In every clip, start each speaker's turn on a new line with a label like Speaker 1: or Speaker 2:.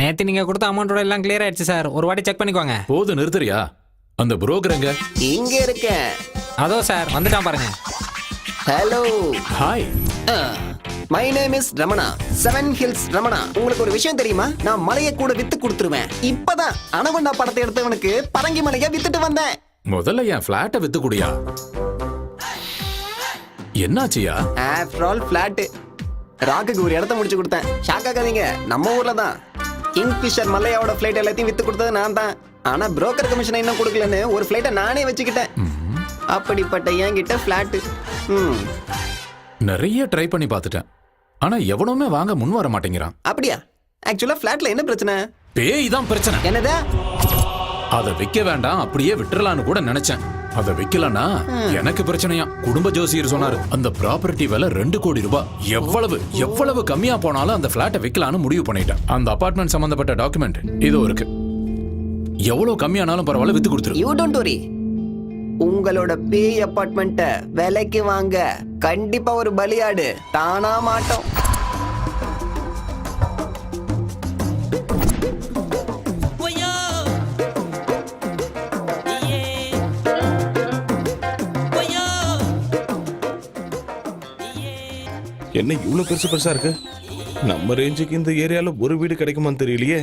Speaker 1: நேற்று நீங்கள் கொடுத்த அமௌண்ட்டோட எல்லாம் கிளியர் ஆயிடுச்சு சார் ஒரு வாட்டி செக் பண்ணிக்கோங்க.
Speaker 2: போது நிறுத்துறியா? அந்த புரோக்கர் எங்க?
Speaker 3: இங்க இருக்கேன்
Speaker 1: அதோ சார் வந்துட்டான் பாருங்க.
Speaker 3: Hello
Speaker 2: hi
Speaker 3: my name is Ramana. Seven hills Ramana. உங்களுக்கு ஒரு விஷயம் தெரியுமா? நான் மலையை கூட வித்து கொடுத்துருவேன். இப்பதான் அனகொண்டா படத்தை எடுத்தவனுக்கு பரங்கி மலையை வித்துட்டு வந்தேன்.
Speaker 2: முதல்ல என் பிளாட்டை வித்து குடியா? என்னாச்சியா?
Speaker 3: ஆஃப்டர் ஆல் பிளாட் ராக்குக்கு ஒரு இடத்த முடிச்சு கொடுத்தேன். ஷாக் ஆகாதீங்க. நம்ம ஊர்ல தான் கிங்ஃபிஷர் மல்லையாவோட ஃபிளைட் எல்லாத்தையும் வித்து கொடுத்தது நான் தான் ஆனா புரோக்கர் கமிஷன் இன்னும் கொடுக்கலன்னு ஒரு ஃபிளைட்டை நானே வச்சுக்கிட்டேன். அப்படிப்பட்ட என்கிட்ட பிளாட் ம்.
Speaker 2: நிறைய ட்ரை பண்ணி பார்த்துட்டேன். ஆனா எவனுமே வாங்க முன் வர மாட்டேங்கிறான்.
Speaker 3: அப்படியா? ஆக்சுவலா ஃபிளாட்ல என்ன பிரச்சனை?
Speaker 2: பேய் தான் பிரச்சனை.
Speaker 3: என்னது?
Speaker 2: அதை விக்க வேண்டாம் அப்படியே விட்டுறலாம்னு கூட நினைச்சேன். அதை விக்கலன்னா எனக்கு பிரச்சனையா? குடும்ப ஜோசியர் சொன்னாரு அந்த ப்ராப்பர்ட்டி விலை ரெண்டு கோடி ரூபாய் எவ்வளவு எவ்வளவு கம்மியா போனாலும் அந்த பிளாட்டை விக்கலாம்னு முடிவு பண்ணிட்டேன். அந்த அபார்ட்மெண்ட் சம்பந்தப்பட்ட டாக்குமெண்ட் இதோ இருக்கு. எவ்வளவு கம்மியானாலும் பரவாயில்ல வித்து கொடுத்துரு.
Speaker 3: யூ டோன்ட் வரி உங்களோட பேய் அபார்ட்மெண்ட்ட விலைக்கு வாங்க கண்டிப்பா ஒரு பலியாடு. தானா மாட்டோம்.
Speaker 4: என்ன இவ்வளவு பெருசு பெருசா இருக்கு? நம்ம ரேஞ்சுக்கு இந்த ஏரியால ஒரு வீடு கிடைக்குமான்னு தெரியலையே.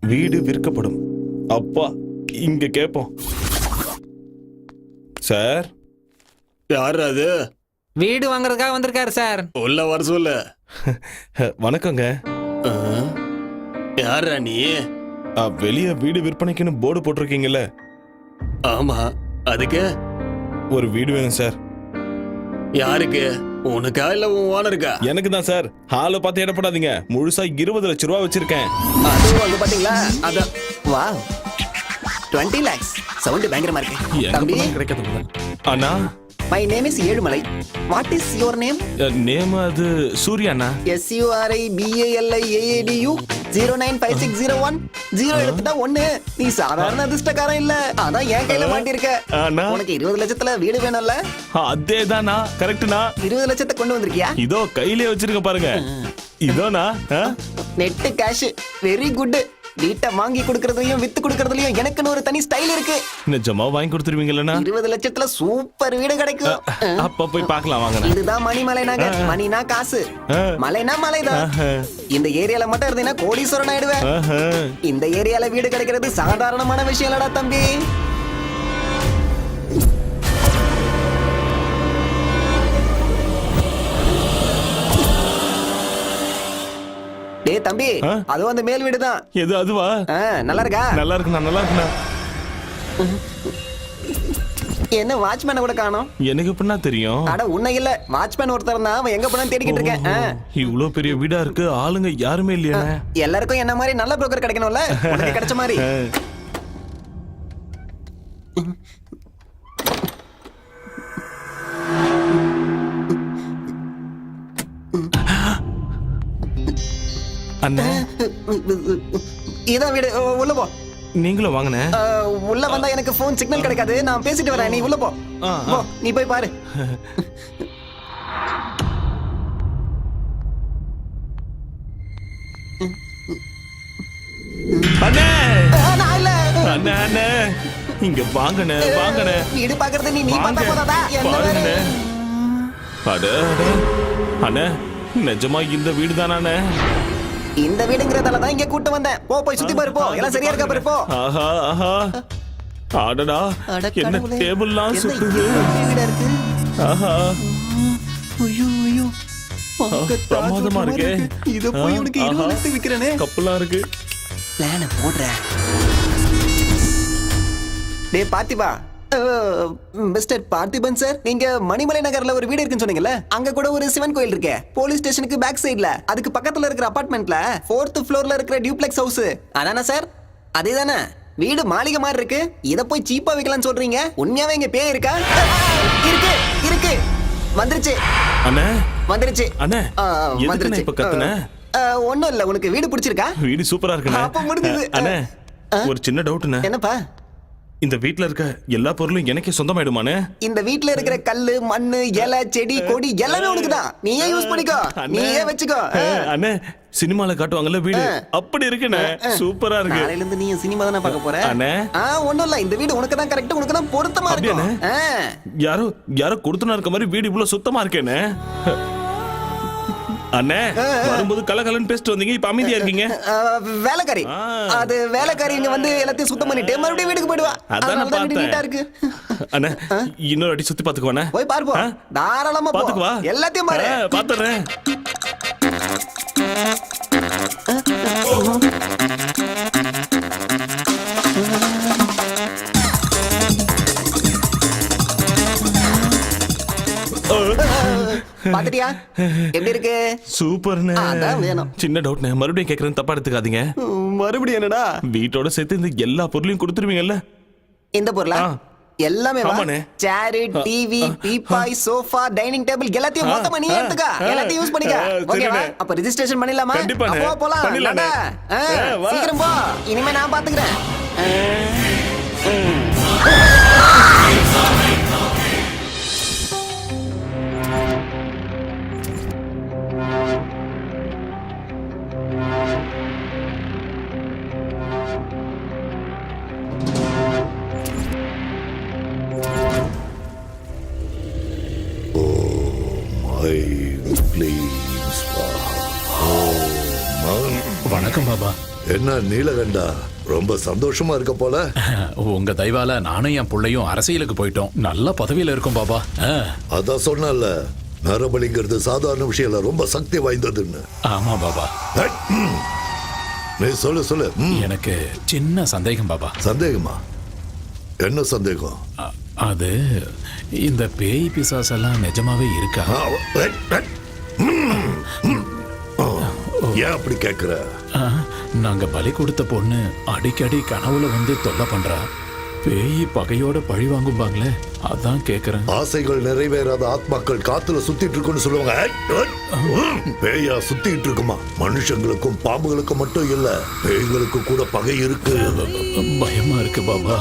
Speaker 4: வீடு விற்கப்படும். அப்பா இங்க கேப்போம். சார்?
Speaker 5: யார் அது?
Speaker 1: வீடு வாங்குறதுக்காக வந்திருக்காரு சார்.
Speaker 5: உள்ள வர சொல்லு.
Speaker 4: வணக்கங்க.
Speaker 5: யாரா நீ?
Speaker 4: வெளிய வீடு விற்பனைக்குன்னு போர்டு போட்டிருக்கீங்கல்ல.
Speaker 5: ஆமா அதுக்கு.
Speaker 4: ஒரு வீடு வேணும் சார்.
Speaker 5: யாருக்கு? உனக்கா இல்ல உன் ஓனருக்கா?
Speaker 4: எனக்கு தான் சார். ஹாலை பார்த்து இடப்படாதீங்க முழுசா இருபது லட்ச ரூபா வச்சிருக்கேன்.
Speaker 3: அதுவும் அங்க பாத்தீங்களா? அதான் வா டுவெண்ட்டி லேக்ஸ். சவுண்ட் பயங்கரமா இருக்கு.
Speaker 4: அண்ணா
Speaker 3: my name is Ezhumalai what is your name
Speaker 4: name அது சூர்யாண்ணா
Speaker 3: S U R I P A L I A A D U zero nine five six zero one zero எடுத்துட்டா ஒண்ணு. நீ சாதாரண அதிர்ஷ்டக்காரன் இல்ல. அதான் என் கையில மாட்டிருக்க. உனக்கு இருபது லட்சத்துல வீடு வேணும்ல?
Speaker 4: அதே தானா கரெக்ட்னா
Speaker 3: இருபது லட்சத்தை கொண்டு வந்திருக்கியா?
Speaker 4: இதோ கையிலே வச்சிருக்க பாருங்க. இதோனா?
Speaker 3: நெட்டு கேஷ் வெரி குட் வீட்டை வாங்கி கொடுக்கறதுலயும் வித்து கொடுக்கறதுலயும் எனக்குன்னு ஒரு தனி ஸ்டைல் இருக்கு.
Speaker 4: நிஜமா வாங்கி கொடுத்துருவீங்களா
Speaker 3: இருபது லட்சத்துல சூப்பர் வீடு கிடைக்கும்.
Speaker 4: அப்ப போய் பார்க்கலாம் வாங்கண்ணா
Speaker 3: இதுதான் மணிமலை நகர் மணினா காசு. மலைனா மலைதான். இந்த ஏரியால மட்டும் இருந்தீங்கன்னா கோடீஸ்வரன் ஆயிடுவேன். இந்த ஏரியால வீடு கிடைக்கிறது சாதாரணமான விஷயம் இல்லடா தம்பி. தம்பி? அதுவும் அந்த மேல் வீடு தான்.
Speaker 4: எது அதுவா?
Speaker 3: நல்லா இருக்கா
Speaker 4: நல்லா இருக்குண்ணா நல்லா இருக்குண்ணா
Speaker 3: என்ன வாட்ச்மேனை கூட காணோம்?
Speaker 4: எனக்கு எப்படின்னா தெரியும்?
Speaker 3: அட உன்னை இல்ல. வாட்ச்மேன் ஒருத்தர் தான் அவன் எங்க போனான்னு தேடிக்கிட்டு இருக்கேன்.
Speaker 4: இவ்வளவு பெரிய வீடா இருக்கு ஆளுங்க யாருமே இல்லையா
Speaker 3: எல்லாருக்கும் என்ன மாதிரி நல்ல புரோக்கர் கிடைக்கணும்ல? உனக்கு கிடைச்ச மாதிரி.
Speaker 4: அண்ணா.
Speaker 3: இதான் வீடு. உள்ள போ.
Speaker 4: நீங்களும் வாங்கண்ணே.
Speaker 3: ஆ, உள்ள வந்தா எனக்கு போன் சிக்னல் கிடைக்காது. நான் பேசிட்டு வரேன். நீ உள்ள போ. நீ போய் பாரு.
Speaker 4: இங்க வாங்கண்ணே வாங்கண்ணே.
Speaker 3: வீடு பாக்குறது நீ நீ
Speaker 4: வாங்க.
Speaker 3: போதாதா?
Speaker 4: அட. அண்ணே நிஜமா இந்த வீடு தானே
Speaker 3: இந்த வீடுங்கிறதால தான் இங்க கூட்டு வந்தேன். போ போய் சுத்தி பாரு போ. எல்லாம் சரியா இருக்கா பாரு போ.
Speaker 4: ஆஹா ஆஹா. அடடா
Speaker 3: அட
Speaker 4: என்ன. டேபிள்லாம் சுத்துது
Speaker 3: இவ்வளவு வீடா இருக்கு?
Speaker 4: ஆஹா.
Speaker 3: ஐயோ ஐயோ.
Speaker 4: பிரமாதமா இருக்கே.
Speaker 3: இத போய் உனக்கு
Speaker 4: ஆஹா.
Speaker 3: இருபது லட்சம் விக்கிறேனே.
Speaker 4: கப்பலாம் இருக்கு.
Speaker 3: பிளான போடுறேன். டேய் பார்த்திபா மிஸ்டர் பார்த்திபன் சார் நீங்க மணிமலை நகர்ல ஒரு வீடு இருக்குன்னு சொன்னீங்கல்ல? அங்க கூட ஒரு சிவன் கோயில் இருக்கே. போலீஸ் ஸ்டேஷனுக்கு பேக் சைடுல அதுக்கு பக்கத்துல இருக்கிற அபார்ட்மெண்ட்ல ஃபோர்த் ஃப்ளோர்ல இருக்கிற டியூப்ளெக்ஸ் ஹவுஸ் அதானே சார்? அதேதானே. வீடு மாளிகை மாதிரி இருக்கு. இத போய் சீப்பா வைக்கலாம்னு சொல்றீங்க. உண்மையாவே இங்க பேய் இருக்கா? இருக்கு இருக்கு. வந்துருச்சு.
Speaker 4: அண்ணே.
Speaker 3: வந்துருச்சு.
Speaker 4: அண்ணே,
Speaker 3: வந்துருச்சு.
Speaker 4: இப்ப கத்துன?
Speaker 3: ஒண்ணும் இல்ல. உனக்கு வீடு பிடிச்சிருக்கா?
Speaker 4: வீடு சூப்பரா
Speaker 3: அப்ப முடிஞ்சுது.
Speaker 4: அண்ணே? ஒரு சின்ன டவுட்ண்ணே
Speaker 3: என்னப்பா?
Speaker 4: இந்த வீட்ல இருக்க எல்லா பொருளும் எனக்கே சொந்தமாயிடுமானே?
Speaker 3: இந்த வீட்ல இருக்கிற கல்லு மண்ணு இலை செடி கொடி எல்லாமே உனக்கு தான் நீயே யூஸ் பண்ணிக்கோ. நீயே வச்சுக்கோ.
Speaker 4: அண்ணே சினிமால காட்டுவாங்கல்ல வீடு? அப்படி இருக்குண்ணே. சூப்பரா இருக்கு.
Speaker 3: நாளையில இருந்து நீ சினிமா தானே பார்க்க போற?
Speaker 4: அண்ணே.
Speaker 3: ஆ ஒண்ணும் இல்ல. இந்த வீடு உனக்கு தான் கரெக்ட் உனக்கு தான் பொருத்தமா? ஆ.
Speaker 4: யாரோ யாரோ கொடுத்துனா இருக்க மாதிரி வீடு இவ்வளவு சுத்தமா இருக்கேனே அண்ணே வரும்போது கலகலன்னு பேசிட்டு வந்தீங்க இப்ப அமைதியா இருக்கீங்க.
Speaker 3: வேலைக்காரி. அது வேலைக்காரி இங்க வந்து எல்லாத்தையும் சுத்தம் பண்ணிட்டு மறுபடியும் வீட்டுக்கு போயிடுவா.
Speaker 4: அதான்
Speaker 3: வீடு
Speaker 4: பார்த்தேன்.
Speaker 3: இருக்கு.
Speaker 4: அண்ணே இன்னொரு அடி சுத்தி பாத்துக்குவானே
Speaker 3: போய் பார்ப்போம்
Speaker 4: ஆ?
Speaker 3: தாராளமா
Speaker 4: பாத்துக்குவா
Speaker 3: எல்லாத்தையும் பாரு.
Speaker 4: பாத்துறேன்
Speaker 3: பாத்துட்டியா எப்படி இருக்கு
Speaker 4: சூப்பர்ண்ணே
Speaker 3: அதான் வேணும்.
Speaker 4: சின்ன டவுட்ண்ணே மறுபடியும் கேக்குறேன் தப்பா எடுத்துக்காதீங்க
Speaker 3: மறுபடியும் என்னடா
Speaker 4: வீட்டோட சேர்த்து இந்த எல்லா பொருளையும் கொடுத்துருவீங்கல்ல
Speaker 3: இந்த பொருளா. எல்லாமே
Speaker 4: ஆமாண்ணே.
Speaker 3: சேரு டிவி பீப்பாய் சோஃபா டைனிங் டேபிள் எல்லாத்தையும். மொத்தமா நீ. எடுத்துக்க. எல்லாத்தையும் யூஸ் பண்ணிக்க
Speaker 4: ஆ,
Speaker 3: ஓகேவா
Speaker 4: சரிண்ணே.
Speaker 3: அப்ப ரெஜிஸ்ட்ரேஷன் பண்ணிடலாமா
Speaker 4: கண்டிப்பாண்ணே.
Speaker 3: அப்போ போலாம்
Speaker 4: பண்ணிடலாண்ணே.
Speaker 3: நடா. ஆ,
Speaker 4: ஆ, வா.
Speaker 3: சீக்கிரம் போ இனிமே நான் பாத்துக்கிறேன்
Speaker 2: வணக்கம் பாபா.
Speaker 6: என்ன நீலகண்டா? ரொம்ப சந்தோஷமா இருக்க போல.
Speaker 2: உங்க தயவால நானும் என் புள்ளையும் அரசியலுக்கு போயிட்டோம். நல்ல பதவியில இருக்கோம் பாபா.
Speaker 6: அதான் சொன்னல நரபலிங்கிறது சாதாரண விஷயம் இல்ல ரொம்ப சக்தி வாய்ந்ததுன்னு.
Speaker 2: ஆமா பாபா.
Speaker 6: நீ சொல்லு சொல்லு.
Speaker 2: எனக்கு சின்ன சந்தேகம் பாபா.
Speaker 6: சந்தேகமா? என்ன சந்தேகம்?
Speaker 2: அது இந்த பேய் பிசாஸ் எல்லாம் நிஜமாவே இருக்கா?
Speaker 6: ஏன் அப்படி கேக்குற?
Speaker 2: ஆ, நாங்க பலி கொடுத்த பொண்ணு அடிக்கடி கனவுல வந்து தொல்லை பண்றா. பேய் பகையோட பழி வாங்கும்பாங்களே அதான் கேக்குறேன்.
Speaker 6: ஆசைகள் நிறைவேறாத ஆத்மாக்கள் காத்துல சுத்திட்டு இருக்குன்னு சொல்லுவாங்க. பேயா சுத்திட்டு இருக்குமா? மனுஷங்களுக்கும் பாம்புகளுக்கும் மட்டும் இல்ல பேய்களுக்கு கூட பகை இருக்கு.
Speaker 2: பயமா இருக்கு பாபா.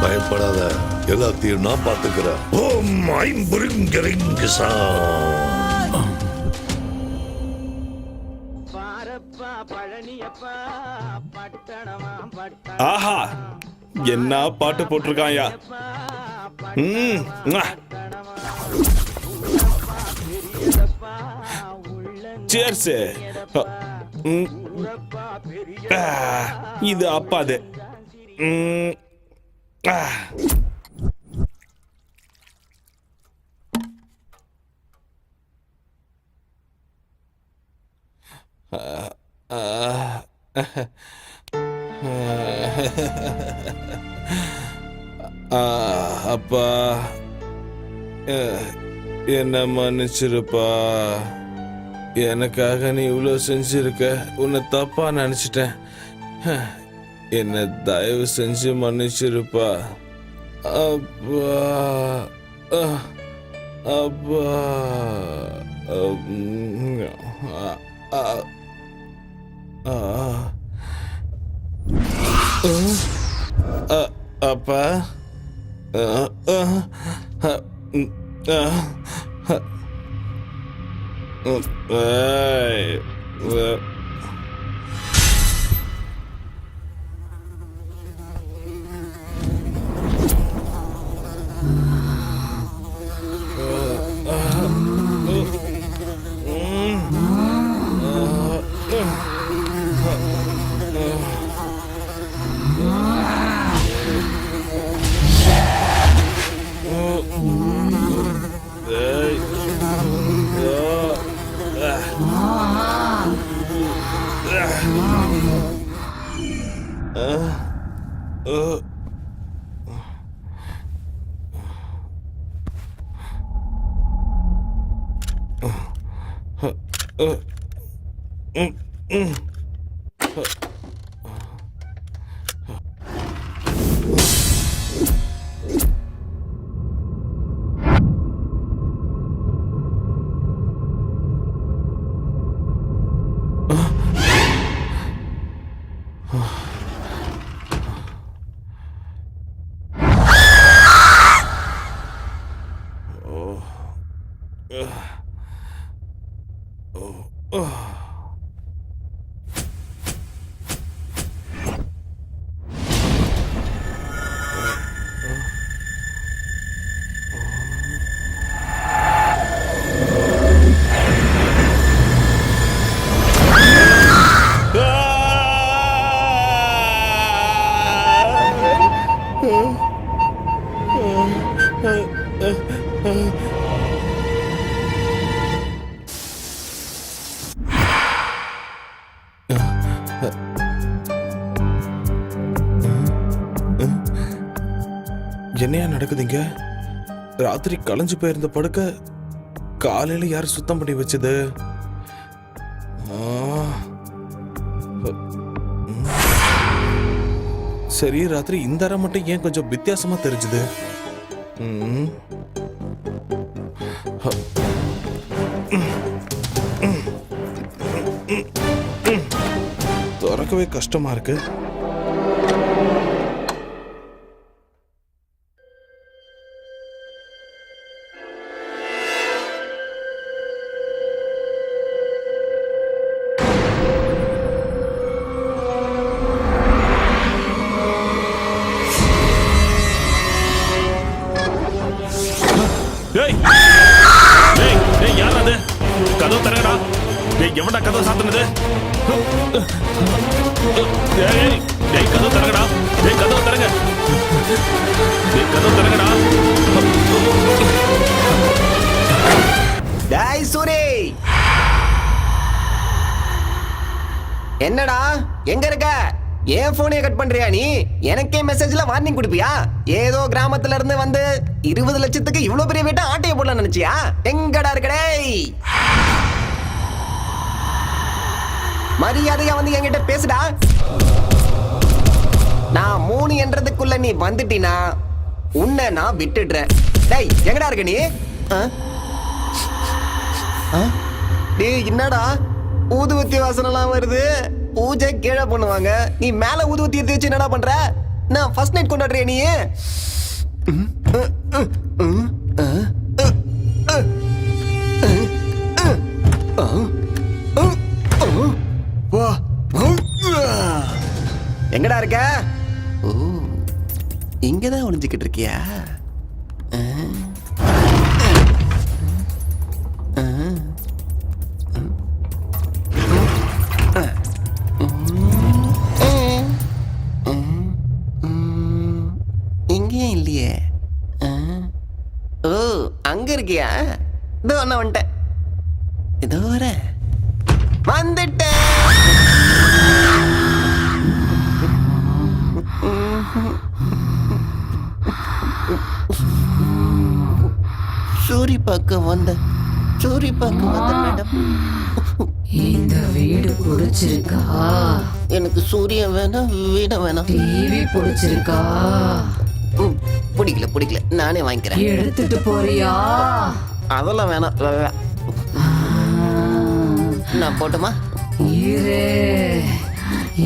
Speaker 6: பயப்படாத. எல்லாத்தையும் நான் பாத்துக்கிறேன் ஓம் ஐம்புரிங்கரிங்கசா
Speaker 4: ஆஹா என்ன பாட்டு போட்டிருக்காயா ம் ம்வா. இது அப்பாது. ஆ. ஆ, அப்பா. என்ன மன்னிச்சிருப்பா? எனக்காக நீ இவ்வளோ செஞ்சிருக்க? உன்னை தப்பா நினச்சிட்டேன். என்னை தயவு செஞ்சு மன்னிச்சிருப்பா. அப்பா. அப்பா. உம், அ- ஆ. அ- அப்பா Ugh. Oh. நடக்குதுங்க ராத்திரி களைஞ்சு போயிருந்த படுக்க காலையில யார் சுத்தம் பண்ணி வச்சது சரி ராத்திரி இந்த அறை மட்டும் ஏன் கொஞ்சம் வித்தியாசமா தெரிஞ்சுது திறக்கவே கஷ்டமா இருக்கு
Speaker 7: கதவு திறங்கடா டேய் எவன்டா கதவு சாத்துனது? டேய் டேய் கதவு தரங்கடா டேய் கதவு தரங்க டேய் கதவு தரங்கடா
Speaker 3: டேய் சூரி. என்னடா? எங்க இருக்க? ஏன் போனே கட் பண்றியா நீ? எனக்கே மெசேஜ்ல வார்னிங் கொடுப்பியா? ஏதோ கிராமத்துல இருந்து வந்து இருபது லட்சத்துக்கு இவ்வளவு பெரிய வீட்டை ஆட்டைய போடலாம் நினைச்சியா? எங்கடா இருக்கடே மரியாதையா வந்து என்கிட்ட பேசுடா நான் மூணு என்றதுக்குள்ள நீ வந்துட்டினா உன்னை நான் விட்டுடுறேன் டேய் எங்கடா இருக்க நீ ஆ? ஆ? டேய் என்னடா ஊதுவத்தி வாசனைலாம் வருது பூஜை கீழே பண்ணுவாங்க நீ மேல ஊதுவத்தி எடுத்து வச்சு என்னடா பண்ற நான் ஃபர்ஸ்ட் நைட் கொண்டாடுறிய நீ வா. எங்கடா இருக்க? ஓ இங்கதான் ஒளிஞ்சுக்கிட்டு இருக்கியா? சூரி பார்க்க வந்த சூரி பார்க்க வந்த மேடம்.
Speaker 8: இந்த வீடு பிடிச்சிருக்கா?
Speaker 3: எனக்கு சூரியன் வேணாம் வீடம் வேணாம்.
Speaker 8: டிவி பிடிச்சிருக்கா?
Speaker 3: பிடிக்கல பிடிக்கல. நானே வாங்கிக்கிறேன்.
Speaker 8: எடுத்துட்டு போறியா?
Speaker 3: அதெல்லாம் வேணாம் நான் போட்டுமா?
Speaker 8: இரு.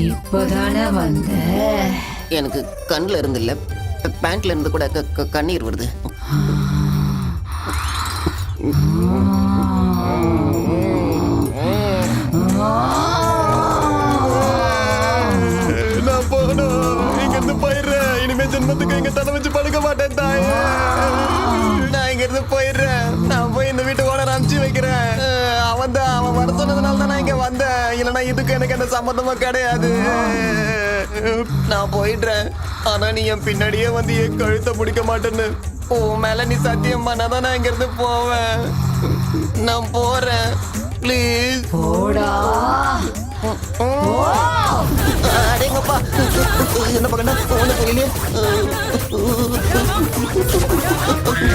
Speaker 8: இப்பதானே வந்த.
Speaker 3: எனக்கு கண்ணில் இருந்து இல்ல பேண்ட்ல இருந்து கூட கண்ணீர் வருது. நான் போகணும். இங்க இருந்து போயிடுறேன். இனிமே ஜென்மத்துக்கு இங்க தலை வச்சு படுக்க மாட்டேன் தாய். நான் இங்க இருந்து போயிடுறேன். நான் போய் இந்த வீட்டு ஓனர் அனுப்பிச்சு வைக்கிறேன். அவன் தான். அவன் வர சொன்னதுனால தான் நான் இங்க வந்தேன். இல்லைன்னா இதுக்கு எனக்கு எந்த சம்மந்தமும் கிடையாது. நான் போயிடுறேன். ஆனா நீ என் பின்னாடியே வந்து என் கழுத்தை பிடிக்க மாட்டேன்னு. உன் மேல நீ சத்தியம் பண்ணாதான் நான் இங்கிருந்து போவேன். நான் போறேன். ப்ளீஸ்
Speaker 8: போடா.
Speaker 3: அடேங்கப்பா. என்ன பண்ண? ஒண்ணு புரியலையே